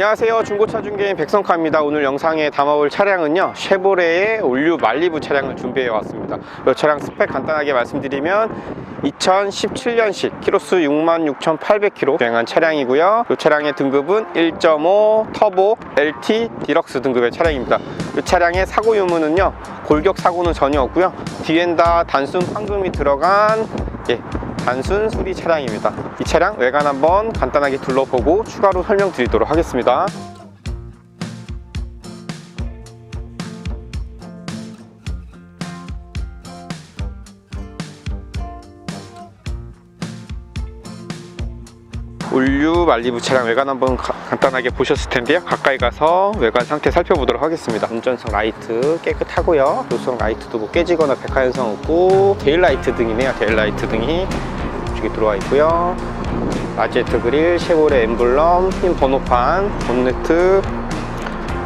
안녕하세요. 중고차 중개인 백성카입니다. 오늘 영상에 담아볼 차량은요 쉐보레의 올류 말리부 차량을 준비해 왔습니다. 이 차량 스펙 간단하게 말씀드리면 2017년식 키로수 66,800km 주행한 차량이고요. 이 차량의 등급은 1.5 터보 LT 디럭스 등급의 차량입니다. 이 차량의 사고 유무는요 골격 사고는 전혀 없고요. 뒤엔 다 단순 판금이 들어간 예, 단순 수리 차량입니다. 이 차량 외관 한번 간단하게 둘러보고 추가로 설명드리도록 하겠습니다. 올류 말리부 차량 외관 한번 가- 간단하게 보셨을 텐데요. 가까이 가서 외관 상태 살펴보도록 하겠습니다. 운전석 라이트 깨끗하고요. 조수석 라이트도 뭐 깨지거나 백화현상 없고 데일라이트 등이네요. 데일라이트 등이 이쪽에 들어와 있고요. 라제트 그릴, 쉐보레 엠블럼, 흰 번호판, 본네트,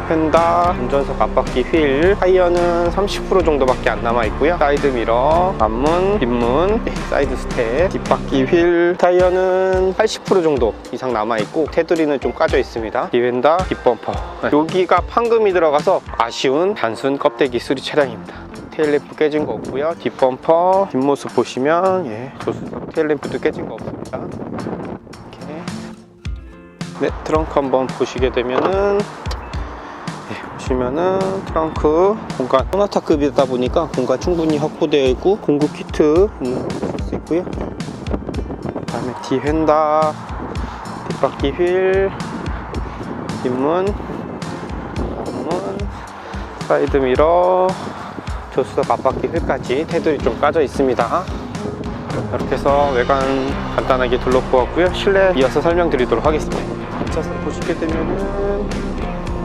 펜다, 운전석 앞바퀴 휠, 타이어는 30% 정도밖에 안 남아 있고요. 사이드 미러, 앞문, 뒷문, 네, 사이드 스텝, 뒷바퀴 휠, 타이어는 80% 정도 이상 남아 있고 테두리는 좀 까져 있습니다. 뒤엔다, 뒷범퍼. 네, 여기가 판금이 들어가서 아쉬운 단순 껍데기 수리 차량입니다. 테일램프 깨진 거 없고요. 뒷범퍼 뒷모습 보시면 예, 조수석 테일램프도 깨진 거 없습니다. 이렇게. 네, 트렁크 한번 보시게 되면은 네, 보시면은 트렁크 공간 소나타급이다 보니까 공간 충분히 확보되어 있고 공구 키트 음, 볼수 있고요. 그 다음에 뒤 휀다, 뒷바퀴 휠, 뒷문, 앞문, 사이드 미러, 조수석 앞바퀴 휠까지 테두리 좀 까져 있습니다. 이렇게 해서 외관 간단하게 둘러보았고요. 실내 이어서 설명드리도록 하겠습니다. 뒷좌석 보시게 되면은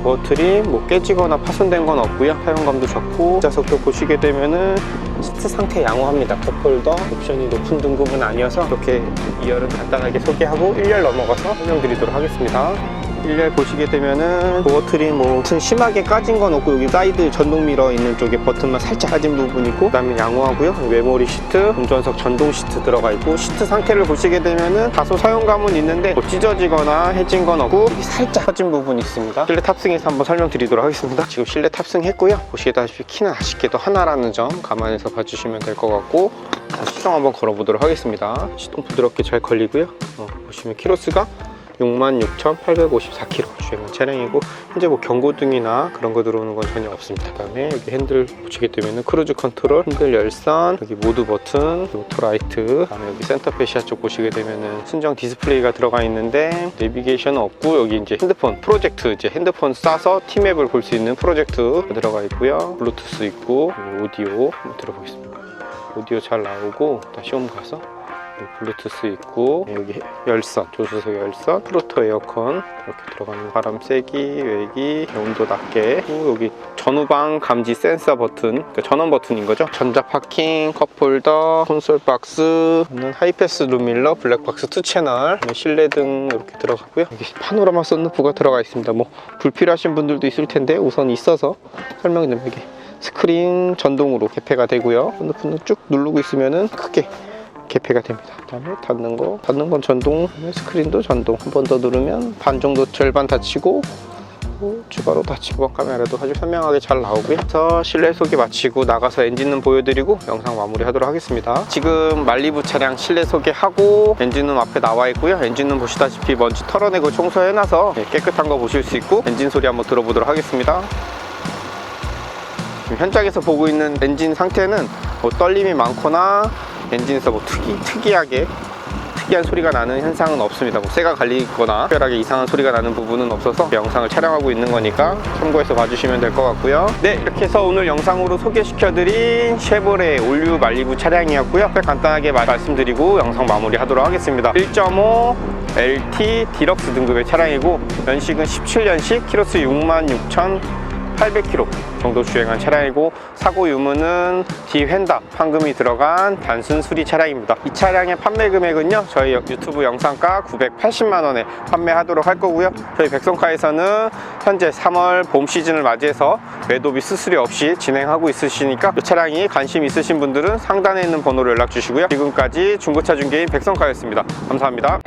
머틀이 뭐 깨지거나 파손된 건 없고요. 사용감도 좋고 좌석도 보시게 되면은 시트 상태 양호합니다. 컵홀더 옵션이 높은 등급은 아니어서 이렇게 2열은 간단하게 소개하고 1열 넘어가서 설명드리도록 하겠습니다 1열 보시게 되면은 버튼이 뭐 무슨 심하게 까진 건 없고 여기 사이드 전동 미러 있는 쪽에 버튼만 살짝 까진 부분 있고 그 다음에 양호하고요. 메모리 시트 운전석 전동 시트 들어가 있고 시트 상태를 보시게 되면은 다소 사용감은 있는데 뭐 찢어지거나 해진 건 없고 살짝 커진 부분이 있습니다. 실내 탑승해서 한번 설명드리도록 하겠습니다. 지금 실내 탑승했고요. 보시다시피 키는 아쉽게도 하나라는 점 감안해서 봐주시면 될 것 같고 자, 시동 한번 걸어보도록 하겠습니다. 시동 부드럽게 잘 걸리고요. 어, 보시면 키로수가 66,854km 주행한 차량이고 현재 뭐 경고등이나 그런 거 들어오는 건 전혀 없습니다. 그다음에 여기 핸들 보시게 되면은 크루즈 컨트롤, 핸들 열선, 여기 모드 버튼, 오토 라이트, 그다음에 여기 센터 페시아 쪽 보시게 되면은 순정 디스플레이가 들어가 있는데 내비게이션은 없고 여기 이제 핸드폰 프로젝트 이제 핸드폰 싸서 티맵을 볼 수 있는 프로젝트 들어가 있고요. 블루투스 있고 오디오 들어보겠습니다. 오디오 잘 나오고 다시 홈 가서 블루투스 있고 여기 열선 조수석 열선 프로토 에어컨. 이렇게 들어가는 바람 세기 외기 온도 낮게. 그리고 여기 전후방 감지 센서 버튼. 그러니까 전원 버튼인 거죠? 전자 파킹 컵홀더 콘솔 박스. 는 하이패스 룸밀러 블랙박스 2 채널. 그다음에 실내등 이렇게 들어가고요. 여기 파노라마 썬루프가 들어가 있습니다. 뭐 불필요하신 분들도 있을 텐데 우선 있어서 설명드리면 여기 스크린 전동으로 개폐가 되고요. 썬루프는 쭉 누르고 있으면은 크게 개폐가 됩니다. 그 다음에 닫는 거, 닫는 건 전동, 스크린도 전동. 한 번 더 누르면 반 정도 절반 닫히고 또 추가로 닫히고 카메라도 아주 선명하게 잘 나오고요. 그래서 실내 소개 마치고 나가서 엔진룸 보여드리고 영상 마무리 하도록 하겠습니다. 지금 말리부 차량 실내 소개하고 엔진룸 앞에 나와 있고요. 엔진룸 보시다시피 먼지 털어내고 청소해놔서 예, 깨끗한 거 보실 수 있고 엔진 소리 한번 들어보도록 하겠습니다. 지금 현장에서 보고 있는 엔진 상태는 뭐 떨림이 많거나 엔진에서 뭐 특이, 특이하게 특이한 소리가 나는 현상은 없습니다. 뭐 쇠가 갈리거나 특별하게 이상한 소리가 나는 부분은 없어서 영상을 촬영하고 있는 거니까 참고해서 봐주시면 될 것 같고요. 네, 이렇게 해서 오늘 영상으로 소개시켜드린 쉐보레 올류 말리부 차량이었고요. 간단하게 말- 말씀드리고 영상 마무리하도록 하겠습니다. 1.5 LT 디럭스 등급의 차량이고 연식은 17년식 키로수 66,000 800km 정도 주행한 차량이고 사고 유무는 뒤 휀다 판금이 들어간 단순 수리 차량입니다. 이 차량의 판매 금액은요 저희 유튜브 영상가 980만 원에 판매하도록 할 거고요. 저희 백성카에서는 현재 3월 봄 시즌을 맞이해서 매도비 수수료 없이 진행하고 있으시니까 이 차량이 관심 있으신 분들은 상단에 있는 번호로 연락 주시고요. 지금까지 중고차 중개인 백성카였습니다. 감사합니다.